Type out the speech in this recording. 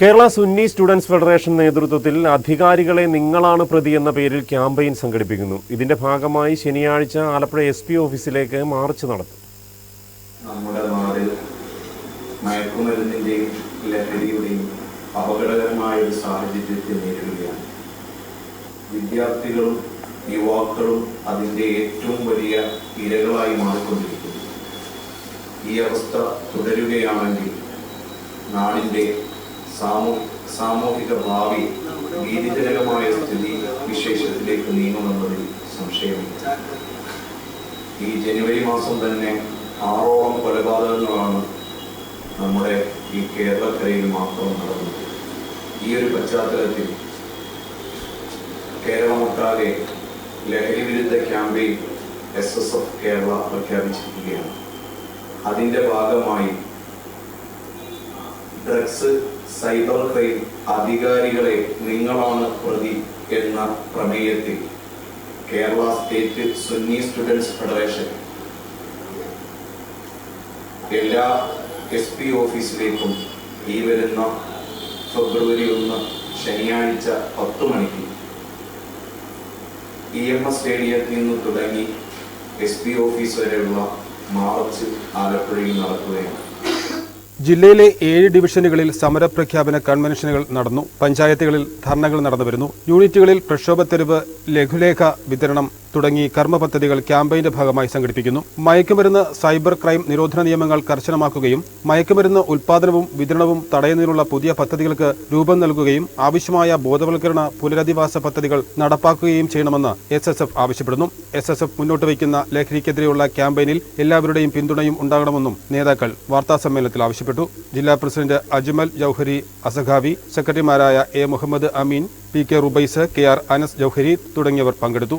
Kerala Sunni students federation നേതൃത്വത്തിൽ അധികാരികളെ നിങ്ങളാണ് പ്രതി എന്ന പേരിൽ ക്യാമ്പയിൻ സംഘടിപ്പിക്കുന്നു. ഇതിന്റെ ഭാഗമായി ശനിയാഴ്ച ആലപ്പുഴ എസ് പി ഓഫീസിലേക്ക് മാർച്ച് നടത്തും. നമ്മുടെ നാടിൽ മയക്കുമരുന്നിന്റെയും ലഹരിയുടെയും അപകടകരമായ ഒരു സാഹചര്യത്തെ നേരിടുകയാണ്. വിദ്യാർത്ഥികളും യുവാക്കളും അതിന്റെ ഏറ്റവും വലിയ ഇരകളായി മാറിക്കൊണ്ടിരിക്കുന്നു. ഈ അവസ്ഥ തുടരുകയാണെങ്കിൽ നാടിന്റെ സാമൂ സാമൂഹിക ഭാവി ഭീതിജനകമായ സ്ഥിതി വിശേഷത്തിലേക്ക് നീങ്ങുമെന്നതിൽ സംശയമില്ല. ഈ ജനുവരി മാസം തന്നെ ആറോളം കൊലപാതകങ്ങളാണ് നമ്മുടെ ഈ കേരളക്കരയിൽ മാത്രം നടന്നത്. ഈ ഒരു പശ്ചാത്തലത്തിൽ കേരളമൊട്ടാകെ ലഹരി വിരുദ്ധ campaign S S F Kerala പ്രഖ്യാപിച്ചിരിക്കുകയാണ്. അതിന്റെ ഭാഗമായി ഡ്രഗ്സ് സൈബർ ക്രൈം അധികാരികളെ നിങ്ങളാണ് പ്രതി എന്ന പ്രമേയത്തിൽ. Kerala state Sunni students federation. എല്ലാ എസ് പി ഓഫീസിലേക്കും ഈ വരുന്ന ഫെബ്രുവരി ഒന്ന് ശനിയാഴ്ച പത്ത് മണിക്ക് ഇ എം എസ് സ്റ്റേഡിയത്തിൽ നിന്ന് തുടങ്ങി എസ് പി ഓഫീസ് വരെയുള്ള മാർച്ച് ആലപ്പുഴയിൽ നടക്കുകയാണ്. ജില്ലയിലെ ഏഴ് ഡിവിഷനുകളിൽ സമരപ്രഖ്യാപന കൺവെൻഷനുകൾ നടന്നു. പഞ്ചായത്തുകളിൽ ധർണകൾ നടന്നുവരുന്നു. യൂണിറ്റുകളിൽ പ്രക്ഷോഭത്തെരുവ് ലഘുലേഖ വിതരണം തുടങ്ങി കർമ്മ പദ്ധതികൾ ക്യാമ്പയിന്റെ ഭാഗമായി സംഘടിപ്പിക്കുന്നു. മയക്കുമരുന്ന് സൈബർ ക്രൈം നിരോധന നിയമങ്ങൾ കർശനമാക്കുകയും മയക്കുമരുന്ന് ഉൽപാദനവും വിതരണവും തടയുന്നതിനുള്ള പുതിയ പദ്ധതികൾക്ക് രൂപം നൽകുകയും ആവശ്യമായ ബോധവൽക്കരണ പുനരധിവാസ പദ്ധതികൾ നടപ്പാക്കുകയും ചെയ്യണമെന്ന് എസ് എസ് എഫ് ആവശ്യപ്പെടുന്നു. എസ് എസ് എഫ് മുന്നോട്ട് വയ്ക്കുന്ന ലഹരിക്കെതിരെയുള്ള ക്യാമ്പയിനിൽ എല്ലാവരുടെയും പിന്തുണയും ഉണ്ടാകണമെന്നും നേതാക്കൾ വാർത്താസമ്മേളനത്തിൽ ആവശ്യപ്പെട്ടു. ജില്ലാ പ്രസിഡന്റ് അജ്മൽ ജൌഹരി അസഖാവി സെക്രട്ടറിമാരായ A Muhammad Ameen P K Rubais K R Anas Jouhari തുടങ്ങിയവർ പങ്കെടുത്തു.